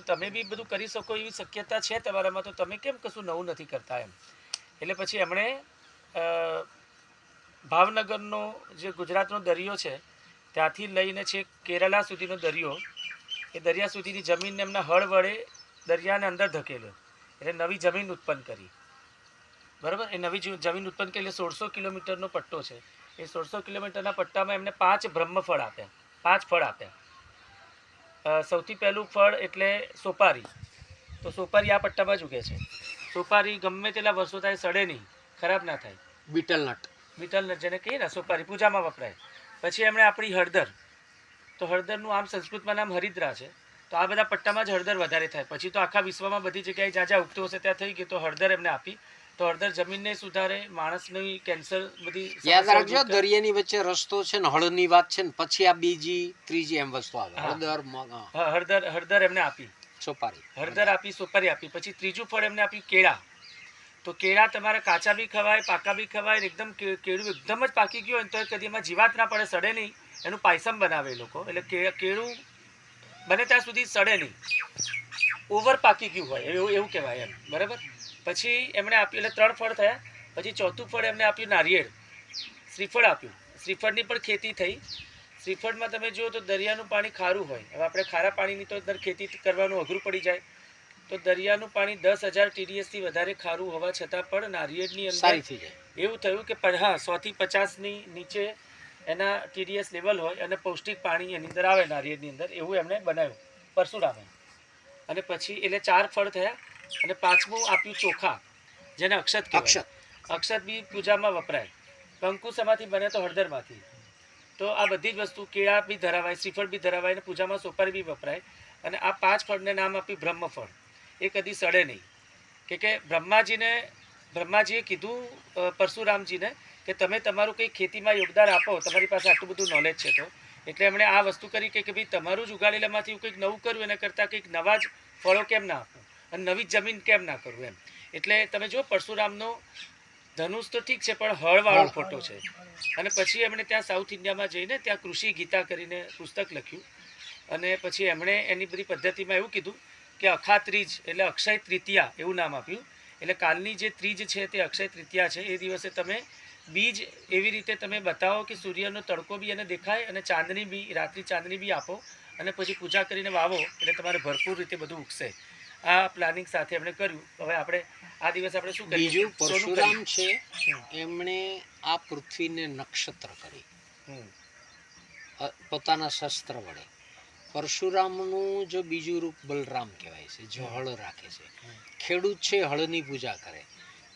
તમે બી બધું કરી શકો એવી શક્યતા છે તમારામાં, તો તમે કેમ કશું નવું નથી કરતા એમ? એટલે પછી એમણે ભાવનગરનો જે ગુજરાતનો દરિયો છે, ત્યાંથી લઈને છે કેરલા સુધીનો દરિયો, એ દરિયા સુધીની જમીનને એમના હળ વડે દરિયાને અંદર ધકેલ્યો. એટલે નવી જમીન ઉત્પન્ન કરી. બરાબર? એ નવી જમીન ઉત્પન્ન કરી, એટલે સોળસો કિલોમીટરનો પટ્ટો છે. એ સોળસો કિલોમીટરના પટ્ટામાં એમને પાંચ બ્રહ્મફળ આપ્યા. પાંચ ફળ આપ્યા. સૌથી પહેલું ફળ એટલે સોપારી. તો સોપારી આ પટ્ટામાં જ ઉગે છે. સોપારી ગમે તેટલા વર્ષો થાય સડે નહીં ખરાબ ના થાય. બીટલ નટ બીટલ જેને કહીએ ને સોપારી પૂજામાં વપરાય. પછી એમણે આપણી હળદર. તો હળદરનું આમ સંસ્કૃતમાં નામ હરિદ્રા છે. તો આ બધા પટ્ટામાં જ હળદર વધારે થાય. પછી તો આખા વિશ્વમાં બધી જગ્યાએ જ્યાં જ્યાં ઉગતું હશે ત્યાં થઈ ગયું. તો હળદર એમને આપી તો હળદર જમીનને સુધારે માણસની કેન્સર બધી યાદ રાખજો દરિયાની વચ્ચે રસ્તો છે ને હળની વાત છે ને પછી આ બીજી ત્રીજી એમ વસ્તુ આવે. હળદર હળદર હળદર એમને આપી. સોપારી. હળદર આપી સુપારી આપી. પછી ત્રીજું ફળ એમને આપ્યું કેળા. તો કેળા તમારે કાચા બી ખવાય પાકા બી ખવાય એકદમ કેળું એકદમ જ પાકી ગયું હોય ને તો કદી એમાં જીવાત ના પડે સડે નહીં. એનું પાયસમ બનાવે એ લોકો. એટલે કેળું બને ત્યાં સુધી સડે નહીં. ઓવર પાકી ગયું હોય એવું એવું કહેવાય એમ બરાબર? પછી એમણે આપ્યું એટલે ત્રણ ફળ થયા. પછી ચોથું ફળ એમને આપ્યું નારિયેળ. શ્રીફળ આપ્યું. શ્રીફળની પણ ખેતી થઈ. શ્રીફળમાં તમે જુઓ તો દરિયાનું પાણી ખારું હોય. હવે આપણે ખારા પાણીની તો અંદર ખેતી કરવાનું અઘરું પડી જાય. તો દરિયાનું પાણી દસ હજારથી વધારે ખારું હોવા છતાં પણ નારિયેળની અંદર થઈ જાય. એવું થયું કે હા સોથી પચાસની નીચે એના ટીડીએસ લેવલ હોય અને પૌષ્ટિક પાણી એની અંદર આવે નારિયેળની અંદર એવું એમણે બનાવ્યું. પરશુરામે અને પછી એટલે ચાર ફળ થયા અને પાંચમું આપ્યું ચોખા જેને અક્ષત કહેવાય. અક્ષત. બી પૂજામાં વપરાય. કંકુસમાંથી બને તો હળદરમાંથી. તો આ બધી જ વસ્તુ કેળા બી ધરાવાય શ્રીફળ બી ધરાવાય અને પૂજામાં સોપારી બી વપરાય. અને આ પાંચ ફળને નામ આપ્યું બ્રહ્મફળ. એ કદી સડે નહીં. કે કે બ્રહ્માજીને બ્રહ્માજીએ કીધું પરશુરામજીને કે તમે તમારું કંઈ ખેતીમાં યોગદાન આપો તમારી પાસે આટલું બધું નોલેજ છે તો. એટલે એમણે આ વસ્તુ કરી કે ભાઈ તમારું જ ઉગાડેલામાંથી હું કંઈક નવું કરું, એના કરતાં કંઈક નવા જ ફળો કેમ ના આપું? અને નવી જમીન કેમ ના કરું એમ? એટલે તમે જો પરશુરામનો ધનુષ તો ઠીક છે, પણ હળવાળો ફોટો છે. અને પછી એમણે ત્યાં સાઉથ ઇન્ડિયામાં જઈને ત્યાં કૃષિ ગીતા કરીને પુસ્તક લખ્યું. અને પછી એમણે એની બધી પદ્ધતિમાં એવું કીધું કે અખા ત્રીજ એટલે અક્ષય તૃતીયા એવું નામ આપ્યું. એટલે કાલની જે ત્રીજ છે તે અક્ષય તૃતીયા છે. એ દિવસે તમે બીજ એવી રીતે તમે બતાવો કે સૂર્યનો તડકો બી એને દેખાય અને ચાંદની બી રાત્રિ ચાંદની બી આપો અને પછી પૂજા કરીને વાવો એટલે તમારે ભરપૂર રીતે બધું ઉગશે. આ પ્લાનિંગ સાથે એમણે કર્યું. હવે આપણે આ દિવસે આપણે શું બીજું પરશુરામ છે એમણે આ પૃથ્વીને નક્ષત્ર કરી. પોતાના શસ્ત્ર વડે. પરશુરામનું જો બીજું રૂપ બલરામ કહેવાય છે જો હળ રાખે છે. ખેડૂત છે હળની પૂજા કરે.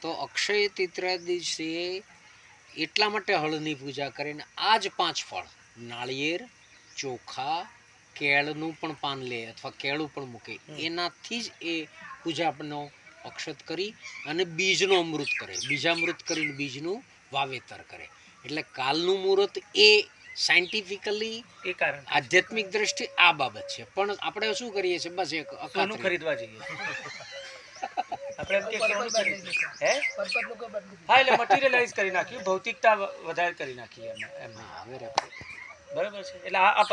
તો અક્ષય તૃતીયા દિવસે એટલા માટે હળની પૂજા કરીને આ જ પાંચ ફળ. નાળિયેર ચોખા કેળનું પણ પાન લે અથવા કેળું પણ મૂકે. એનાથી જ એ પૂજાનો અક્ષત કરી અને બીજનું અમૃત કરે. બીજા અમૃત કરીને બીજનું વાવેતર કરે. એટલે કાલનું મુહૂર્ત એ સાયન્ટિફિકલી એ કારણ આધ્યાત્મિક દ્રષ્ટિ આ બાબત છે. પણ આપણે શું કરીએ છીએ? બસ એક સોનું ખરીદવા જઈએ. આપણે એમ કે સોનું કરી હે? હા એટલે મટીરિયલાઇઝ કરી નાખ્યું. ભૌતિકતા વધારે કરી નાખી એમ એમ બરાબર છે. એટલે આ આ